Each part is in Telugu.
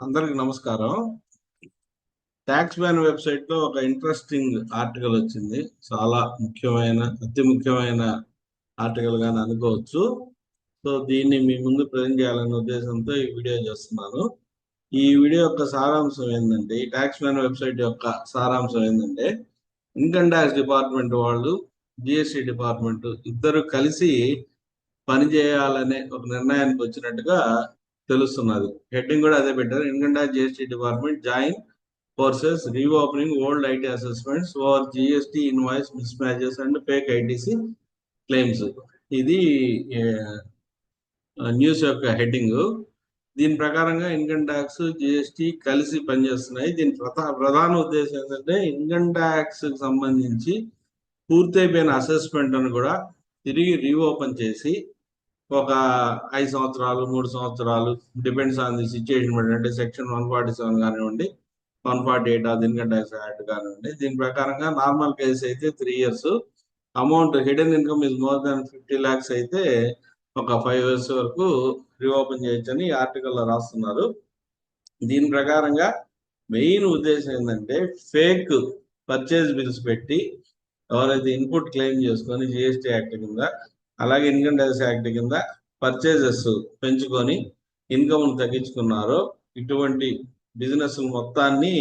అందరికి నమస్కారం. ట్యాక్స్ బ్యాన్ వెబ్సైట్లో ఒక ఇంట్రెస్టింగ్ ఆర్టికల్ వచ్చింది. చాలా ముఖ్యమైన అతి ముఖ్యమైన ఆర్టికల్ గాని అనుకోవచ్చు. సో దీన్ని మీ ముందు ప్రజెంట్ చేయాలనే ఉద్దేశంతో ఈ వీడియో చేస్తున్నాను. ఈ వీడియో యొక్క సారాంశం ఏంటంటే ఈ ట్యాక్స్ బ్యాన్ వెబ్సైట్ యొక్క సారాంశం ఏంటంటే ఇన్కమ్ ట్యాక్స్ డిపార్ట్మెంట్ వాళ్ళు జిఎస్టి డిపార్ట్మెంట్ ఇద్దరు కలిసి పనిచేయాలనే ఒక నిర్ణయానికి వచ్చినట్టుగా తెలుస్తున్నది. హెడ్డింగ్ కూడా అదే పెట్టారు. ఎందుకంటే tax GST department join forces reopening old IT assessments for GST invoice mismatches and fake ITC claims ఇది న్యూస్ యొక్క హెడ్డింగ్ దీని ప్రకారంగా ఇన్కమ్ ట్యాక్స్ జిఎస్టీ కలిసి పనిచేస్తున్నాయి. దీని ప్రధాన ఉద్దేశం ఏంటంటే ఇన్కమ్ ట్యాక్స్ సంబంధించి పూర్తయిపోయిన అసెస్మెంట్ అని కూడా తిరిగి రీఓపెన్ చేసి ఒక ఐదు సంవత్సరాలు మూడు సంవత్సరాలు డిపెండ్స్ ఆన్ ది సిచ్యుయేషన్ బట్టి అంటే సెక్షన్ వన్ ఫార్టీ సెవెన్ కానివ్వండి వన్ ఫార్టీ ఎయిట్ దీని ఇన్కమ్ యాక్ట్ కానివ్వండి. దీని ప్రకారంగా నార్మల్ కేసు అయితే three years amount hidden income is more than fifty lakhs అయితే ఒక ఫైవ్ ఇయర్స్ వరకు రీఓపెన్ చేయొచ్చని ఆర్టికల్లో రాస్తున్నారు. దీని ప్రకారంగా మెయిన్ ఉద్దేశం ఏంటంటే ఫేక్ పర్చేజ్ బిల్స్ పెట్టి ఎవరైతే ఇన్పుట్ క్లెయిమ్ చేసుకొని జిఎస్టీ యాక్ట్ కింద అలాగే ఇన్కమ్ ట్యాక్స్ యాక్ట్ కింద పర్చేజెస్ పెంచుకొని ఇన్కమ్ తగ్గించుకున్నారో. ఇటువంటి బిజినెస్ మొత్తాన్ని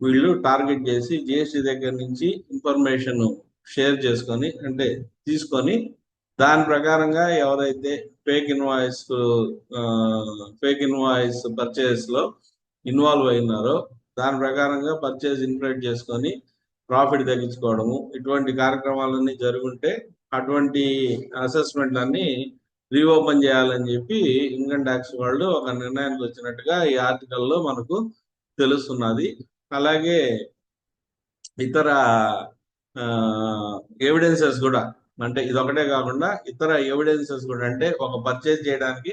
వీళ్ళు టార్గెట్ చేసి జిఎస్టీ దగ్గర నుంచి ఇన్ఫర్మేషన్ షేర్ చేసుకొని అంటే తీసుకొని దాని ప్రకారంగా ఎవరైతే ఫేక్ ఇన్వాయిస్ ఫేక్ ఇన్వాయిస్ పర్చేస్లో ఇన్వాల్వ్ అయినారో దాని ప్రకారంగా పర్చేజ్ ఇన్ఫ్లేట్ చేసుకొని ప్రాఫిట్ తగ్గించుకోవడము ఇటువంటి కార్యక్రమాలన్నీ జరుగుంటే అటువంటి అసెస్మెంట్ రీఓపెన్ చేయాలని చెప్పి ఇన్కమ్ ట్యాక్స్ వాళ్ళు ఒక నిర్ణయానికి వచ్చినట్టుగా ఈ ఆర్టికల్లో మనకు తెలుస్తున్నది. అలాగే ఇతర ఎవిడెన్సెస్ కూడా అంటే ఇదొకటే కాకుండా ఇతర ఎవిడెన్సెస్ కూడా అంటే ఒక పర్చేజ్ చేయడానికి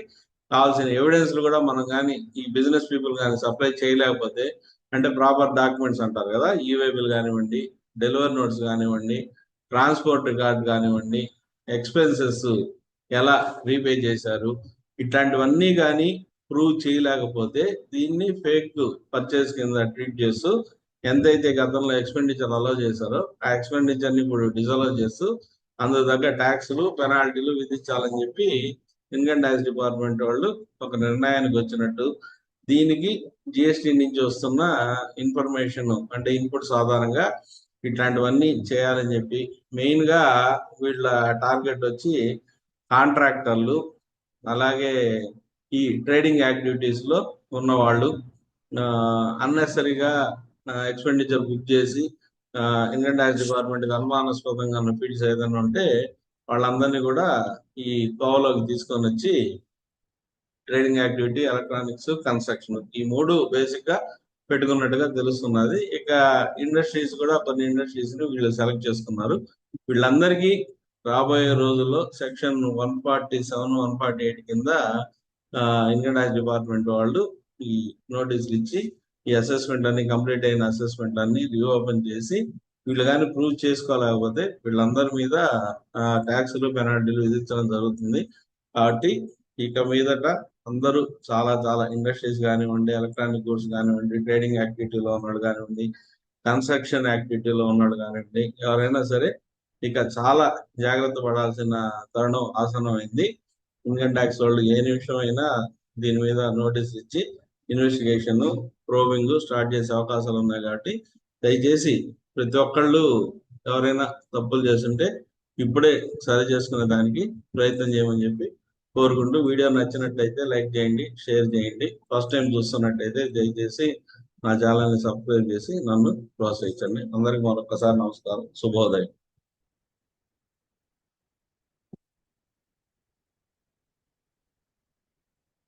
కావాల్సిన ఎవిడెన్స్లు కూడా మనం కానీ ఈ బిజినెస్ పీపుల్ కానీ సప్లై చేయలేకపోతే అంటే ప్రాపర్ డాక్యుమెంట్స్ అంటారు కదా ఈవేబుల్ కానివ్వండి డెలివరీ నోట్స్ కానివ్వండి ట్రాన్స్పోర్ట్ రికార్డ్ కానివ్వండి ఎక్స్పెన్సెస్ ఎలా రీపే చేశారు ఇట్లాంటివన్నీ కానీ ప్రూవ్ చేయలేకపోతే దీన్ని ఫేక్ పర్చేస్ కింద ట్రీట్ చేస్తూ ఎంతైతే గతంలో ఎక్స్పెండిచర్ అలో చేశారో ఆ ఎక్స్పెండిచర్ని ఇప్పుడు డిజలో చేస్తూ అందుకు తగ్గ ట్యాక్స్లు పెనాల్టీలు విధించాలని చెప్పి ఇన్కమ్ ట్యాక్స్ డిపార్ట్మెంట్ వాళ్ళు ఒక నిర్ణయానికి వచ్చినట్టు దీనికి జిఎస్టి నుంచి వస్తున్న ఇన్ఫర్మేషన్ అంటే ఇన్పుట్స్ ఆధారంగా ఇట్లాంటివన్నీ చేయాలని చెప్పి మెయిన్గా వీళ్ళ టార్గెట్ వచ్చి కాంట్రాక్టర్లు అలాగే ఈ ట్రేడింగ్ యాక్టివిటీస్లో ఉన్నవాళ్ళు అన్నెసరీగా ఎక్స్పెండిచర్ బుక్ చేసి ఇన్కమ్ ట్యాక్స్ డిపార్ట్మెంట్ అనుమానాస్పదంగా ఉన్న ఫీల్డ్స్ ఏదైనా ఉంటే వాళ్ళందరినీ కూడా ఈ కోవలోకి తీసుకొని వచ్చి ట్రేడింగ్ యాక్టివిటీ ఎలక్ట్రానిక్స్ కన్స్ట్రక్షన్ ఈ మూడు బేసిక్గా పెట్టుకున్నట్టుగా తెలుస్తున్నది. ఇక ఇండస్ట్రీస్ కూడా కొన్ని ఇండస్ట్రీస్ని వీళ్ళు సెలెక్ట్ చేసుకున్నారు. వీళ్ళందరికీ రాబోయే రోజుల్లో section one forty seven one forty eight కింద ఇన్కమ్ ట్యాక్స్ డిపార్ట్మెంట్ వాళ్ళు ఈ నోటీసులు ఇచ్చి ఈ అసెస్మెంట్ అన్ని కంప్లీట్ అయిన అసెస్మెంట్ అన్ని రీఓపెన్ చేసి వీళ్ళు కానీ ప్రూవ్ చేసుకోలేకపోతే వీళ్ళందరి మీద ట్యాక్సులు పెనాల్టీలు విధించడం జరుగుతుంది. కాబట్టి ఇక మీదట అందరూ చాలా చాలా ఇండస్ట్రీస్ కానివ్వండి ఎలక్ట్రానిక్ గూడ్స్ కానివ్వండి ట్రేడింగ్ యాక్టివిటీలో ఉన్నాడు కానివ్వండి కన్స్ట్రక్షన్ యాక్టివిటీలో ఉన్నాడు కానివ్వండి ఎవరైనా సరే ఇక చాలా జాగ్రత్త పడాల్సిన తరుణం ఆసనం అయింది. ఇన్కమ్ ట్యాక్స్ వాళ్ళు ఏ నిమిషం అయినా దీని మీద నోటీస్ ఇచ్చి ఇన్వెస్టిగేషన్ ప్రోబింగ్ స్టార్ట్ చేసే అవకాశాలు ఉన్నాయి కాబట్టి దయచేసి ప్రతి ఒక్కళ్ళు ఎవరైనా తప్పులు చేస్తుంటే ఇప్పుడే సరి చేసుకునే దానికి ప్రయత్నం చేయమని చెప్పి కోరుకుంటూ వీడియో నచ్చినట్లయితే లైక్ చేయండి షేర్ చేయండి. ఫస్ట్ టైం చూస్తున్నట్టయితే దయచేసి నా ఛానల్ని సబ్స్క్రైబ్ చేసి నన్ను ప్రోత్సహించండి. అందరికి మరొకసారి నమస్కారం. శుభోదయం.